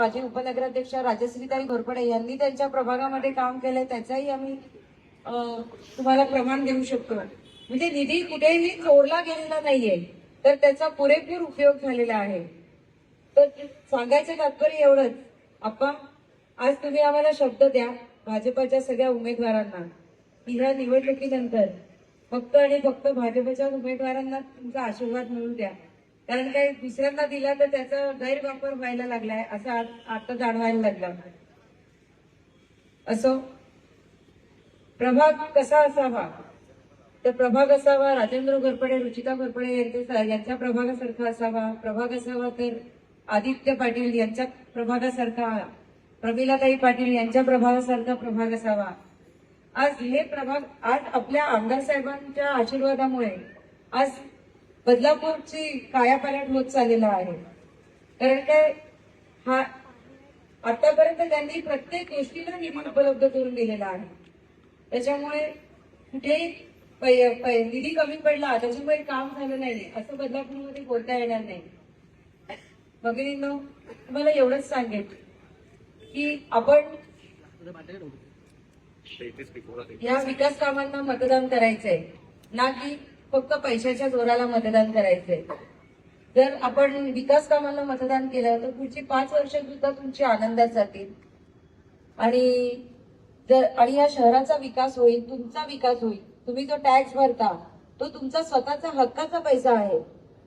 माजी उपनगराध्यक्ष राजश्रीताई घोरपडे यांनी त्यांच्या प्रभागामध्ये काम केलंय त्याचाही आम्ही तुम्हाला प्रमाण देऊ शकतो. म्हणजे निधी कुठेही चोरला गेलेला नाहीये तर त्याचा पुरेपूर उपयोग झालेला आहे. तर सांगायचं तात्पर्य एवढंच आपण आज तुम्ही आम्हाला शब्द द्या भाजपाच्या सगळ्या उमेदवारांना. की ह्या निवडणुकीनंतर फक्त आणि फक्त भाजपच्या उमेदवारांना तुमचा आशीर्वाद मिळू द्या. कारण काही दुसऱ्यांना दिला तर त्याचा गैरवापर व्हायला लागलाय असं आता जाणवायला लागलं. असो. प्रभाग कसा असावा? तर प्रभाग असावा राजेंद्र घोरपडे रुचिता घोरपडे यांचे यांच्या प्रभागासारखा असावा. प्रभाग असावा तर आदित्य पाटील यांच्या प्रभागासारखा प्रमिलाताई पाटील यांच्या प्रभागासारखा प्रभाग असावा. आज हे प्रभाग आज आपल्या आमदार साहेबांच्या आशीर्वादामुळे आज बदलापूरची कायापालट होत चाललेला आहे. कारण काय हा आतापर्यंत त्यांनी प्रत्येक गोष्टीला निधी उपलब्ध करून दिलेला आहे. त्याच्यामुळे कुठेही निधी कमी पडला त्याच्यामुळे काम झालं नाही असं बदलापूरमध्ये बोलता येणार नाही. भगिनींनो तुम्हाला एवढंच सांगेन की आपण या विकास कामांना मतदान करायचंय. ना की फक्त पैशाच्या जोराला मतदान करायचंय. जर आपण विकास कामांना मतदान केलं तर पुढची पाच वर्ष सुद्धा तुमची आनंदात जातील. आणि जर आणि या शहराचा विकास होईल तुमचा विकास होईल. तुम्ही जो टॅक्स भरता तो तुमचा स्वतःचा हक्काचा पैसा आहे.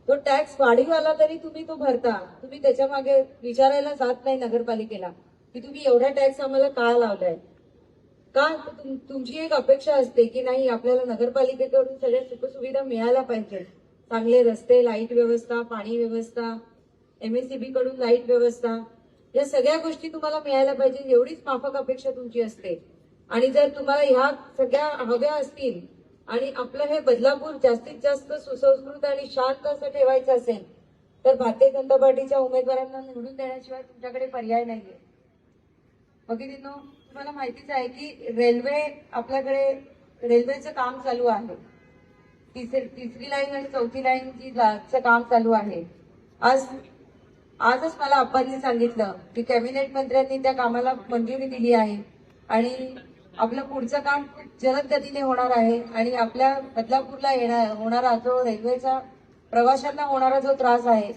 तो टॅक्स वाढीव आला तरी तुम्ही तो भरता. तुम्ही त्याच्यामागे विचारायला जात नाही नगरपालिकेला. की तुम्ही एवढा टॅक्स आम्हाला का लावलाय? का तुम- तुमची एक अपेक्षा असते की नाही आपल्याला नगरपालिकेकडून सगळ्या सुखसुविधा मिळायला पाहिजे. चांगले रस्ते लाइट व्यवस्था पाणी व्यवस्था एमएससीबी कडून लाइट व्यवस्था या सगळ्या गोष्टी तुम्हाला मिळायला पाहिजे एवढीच माफक अपेक्षा तुमची असते. आणि जर तुम्हाला ह्या सगळ्या हव्या असतील आणि आपलं हे बदलापूर जास्तीत जास्त सुसंस्कृत आणि शांत असं ठेवायचं असेल तर भारतीय जनता पार्टीच्या उमेदवारांना निवडून देण्याशिवाय तुमच्याकडे पर्याय नाहीये. भगिनींनो तुम्हाला माहितीच आहे की रेल्वे आपल्याकडे रेल्वेचं काम चालू आहे. तिसरी तिसरी लाईन आणि चौथी लाईन चं काम चालू आहे. आज आजच मला अप्पांनी सांगितलं की कॅबिनेट मंत्र्यांनी त्या कामाला मंजुरी दिली आहे. आणि आपलं पुढचं काम जलद गतीने होणार आहे. आणि आपल्या बदलापूरला येणार होणारा जो रेल्वेचा प्रवाशांना होणारा जो त्रास आहे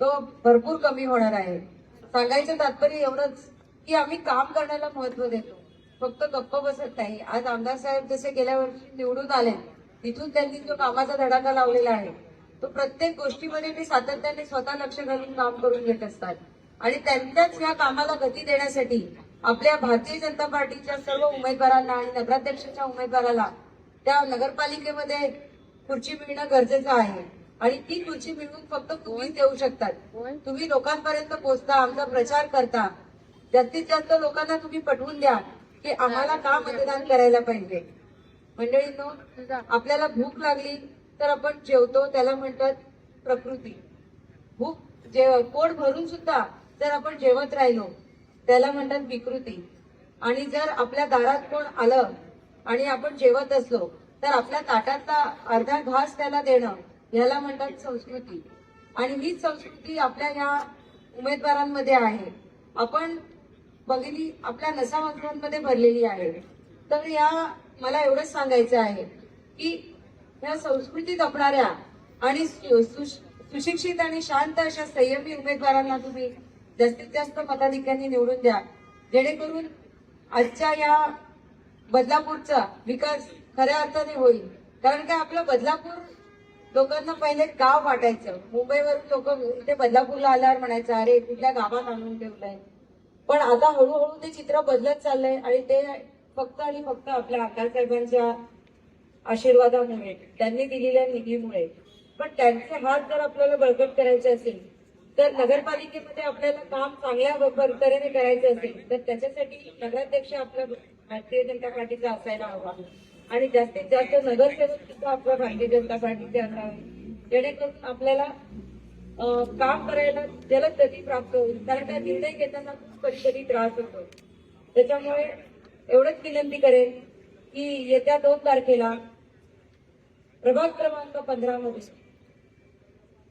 तो भरपूर कमी होणार आहे. सांगायचं तात्पर्य एवढंच की आम्ही काम करण्याला महत्त्व देतो. फक्त गप्प बसत नाही. आज आमदार साहेब जसे गेल्या वर्षी निवडून आले तिथून त्यांनी जो कामाचा धडाका लावलेला आहे. तो प्रत्येक गोष्टीमध्ये ते सातत्याने स्वतः लक्ष घालून काम करून घेत असतात. आणि त्यांच्याच या कामाला गती देण्यासाठी आपल्या भारतीय जनता पार्टीच्या सर्व उमेदवारांना आणि नगराध्यक्षाच्या उमेदवाराला त्या नगरपालिकेमध्ये खुर्ची मिळणं गरजेचं आहे. आणि ती खुर्ची मिळवून फक्त तुम्हीच देऊ शकतात. तुम्ही लोकांपर्यंत पोहोचता आमचा प्रचार करता. जास्तीत जास्त लोकांना तुम्ही पटवून द्या की आम्हाला का मतदान करायला पाहिजे. मंडळींनो आपल्याला भूक लागली तर आपण जेवतो त्याला म्हणतात प्रकृती. भूक जे पोट भरून सुद्धा जर आपण जेवत राहिलो त्याला म्हणतात विकृती. आणि जर आपल्या दारात कोण आलं आणि आपण जेवत असलो तर आपल्या ताटातला अर्धा घास त्याला देणं याला म्हणतात संस्कृती. आणि हीच संस्कृती आपल्या या उमेदवारांमध्ये आहे. आपण बघितली आपल्या नसामंत्रांमध्ये भरलेली आहे. तर या मला एवढंच सांगायचं आहे की या संस्कृती जपणाऱ्या आणि सु- सुशिक्षित आणि शांत अशा संयमी उमेदवारांना तुम्ही जास्तीत जास्त मताधिकांनी निवडून द्या. जेणेकरून आजच्या या बदलापूरचा विकास खऱ्या अर्थाने होईल. कारण काय आपलं बदलापूर लोकांना पहिले गाव वाटायचं. मुंबईवरून लोक इथे बदलापूरला आल्यावर म्हणायचं अरे कुठल्या गावात आणून ठेवलंय? पण आता हळूहळू ते चित्र बदलत चाललंय आणि ते फक्त आणि फक्त आपल्या आकार साहेबांच्या आशीर्वादामुळे त्यांनी दिलेल्या निधीमुळे. पण त्यांचे हात जर आपल्याला बळकट करायचे असेल तर नगरपालिकेमध्ये आपल्याला काम चांगल्या तऱ्हेने करायचं असेल तर त्याच्यासाठी नगराध्यक्ष आपल्या भारतीय जनता पार्टीचा असायला हवा. आणि जास्तीत जास्त नगरसेवक सुद्धा आपल्या भारतीय जनता पार्टीचे असावे. जेणेकरून आपल्याला काम करायला जलद गती प्राप्त होईल. कारण त्या निर्णय घेताना खूप कधी त्रास होतो. त्याच्यामुळे एवढंच विनंती करेन की येत्या दोन तारखेला प्रभाग क्रमांक पंधरा मध्ये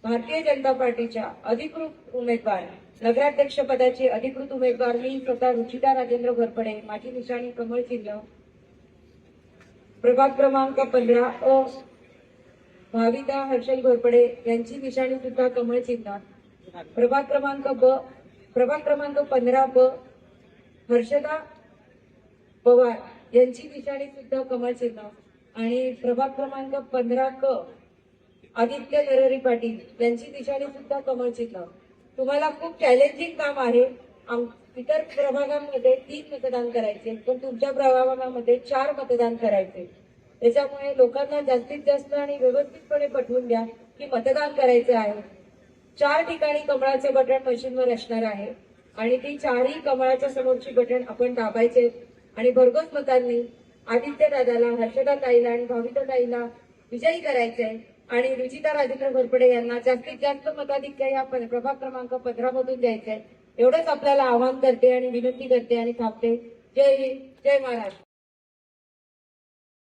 भारतीय जनता पार्टीच्या अधिकृत उमेदवार नगराध्यक्ष पदाचे अधिकृत उमेदवार मी स्वतः रुचिता राजेंद्र घोरपडे माझी निशाणी कमळ चिन्ह प्रभाग क्रमांक पंधरा अ भाविता हर्षल घोरपडे यांची निशाणी सुद्धा कमळ चिन्ह प्रभाग क्रमांक ब प्रभाग क्रमांक पंधरा ब हर्षदा पवार यांची निशाणी सुद्धा कमळ चिन्ह. आणि प्रभाग क्रमांक पंधरा क आदित्य नरहरी पाटील यांची दिशाणी सुद्धा कमळ चिन्ह. तुम्हाला खूप चॅलेंजिंग काम आहे. आम- इतर प्रभागांमध्ये तीन मतदान करायचे पण तुमच्या प्रभागामध्ये चार मतदान करायचे. त्याच्यामुळे लोकांना जास्तीत जास्त आणि व्यवस्थितपणे पटवून द्या की मतदान करायचं आहे. चार ठिकाणी कमळाचे बटण मशीनवर असणार आहे. आणि ती चारही कमळाच्या समोरची बटण आपण दाबायचे. आणि भरघोस मतांनी आदित्य दादाला हर्षदा ताईला आणि भाविता ताईला विजयी करायचंय आणि रुचिता राजेंद्र घोरपडे यांना जास्तीत जास्त मताधिक्य या प- प्रभाग क्रमांक पंधरा मधून द्यायचंय एवढंच आपल्याला आवाहन करते आणि विनंती करते आणि थांबते. जय हिंद जय महाराष्ट्र.